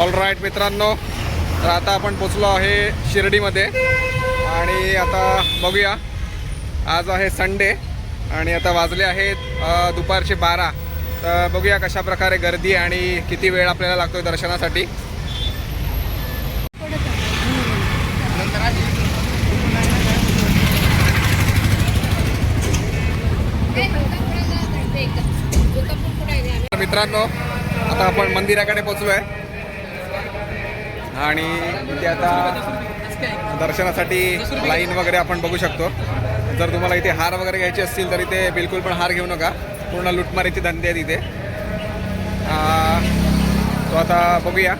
All right मित्रांनो. तर आता आपण पोचलो आहे शिर्डीमध्ये. आणि आता बघूया. आज आहे संडे आणि आता वाजले आहेत दुपारचे बारा. तर बघूया कशा प्रकारे गर्दी आणि किती वेळ आपल्याला लागतो दर्शनासाठी. मित्रांनो आता आपण मंदिराकडे पोचलो आहे आणि इथे आता दर्शनासाठी लाईन वगैरे आपण बघू शकतो. जर तुम्हाला इथे हार वगैरे घ्यायचे असतील तर इथे बिलकुल पण हार घेऊ नका. पूर्ण लुटमारीचे धंदे आहेत इथे. तो आता बघूया.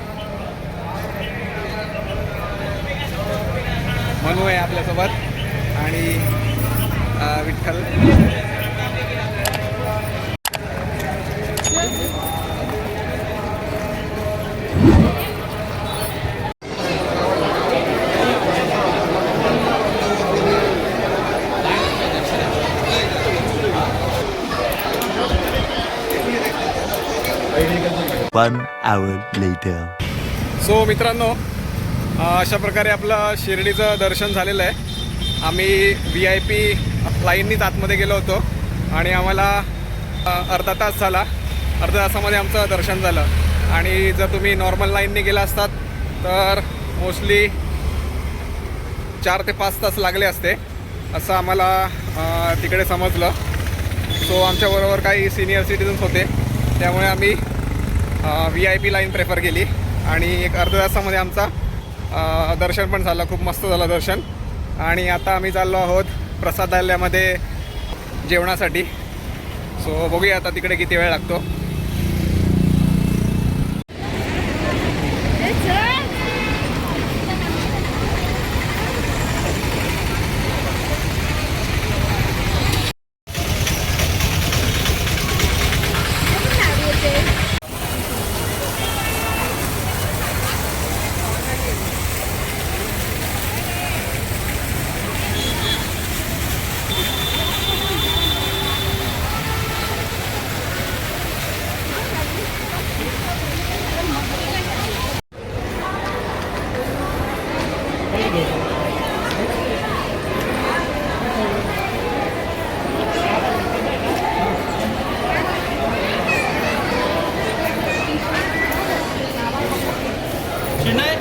मनू आहे आपल्यासोबत. आणि Vitthal. One hour later. So मित्रांनो अशा प्रकारे आपलं शिर्डीचं दर्शन झालेलं आहे. आम्ही व्ही आय पी लाईननीच आतमध्ये गेलो होतो आणि आम्हाला अर्धा तास झाला. अर्ध्या तासामध्ये आमचं दर्शन झालं. आणि जर तुम्ही नॉर्मल लाईनने गेला असतात तर मोस्टली चार ते पाच तास लागले असते असं आम्हाला तिकडे समजलं. सो आमच्याबरोबर काही सिनियर सिटीजन्स होते. त्यामुळे आम्ही V I P line prefer केली. आणि एक अर्ध्या तासामध्ये आमचा दर्शन पण झालं. खूप मस्त झालं दर्शन. आणि आता आम्ही चाललो आहोत प्रसादालयामध्ये जेवणासाठी. सो बघूया आता तिकडे किती वेळ लागतो. Good night.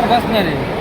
और बस में रहे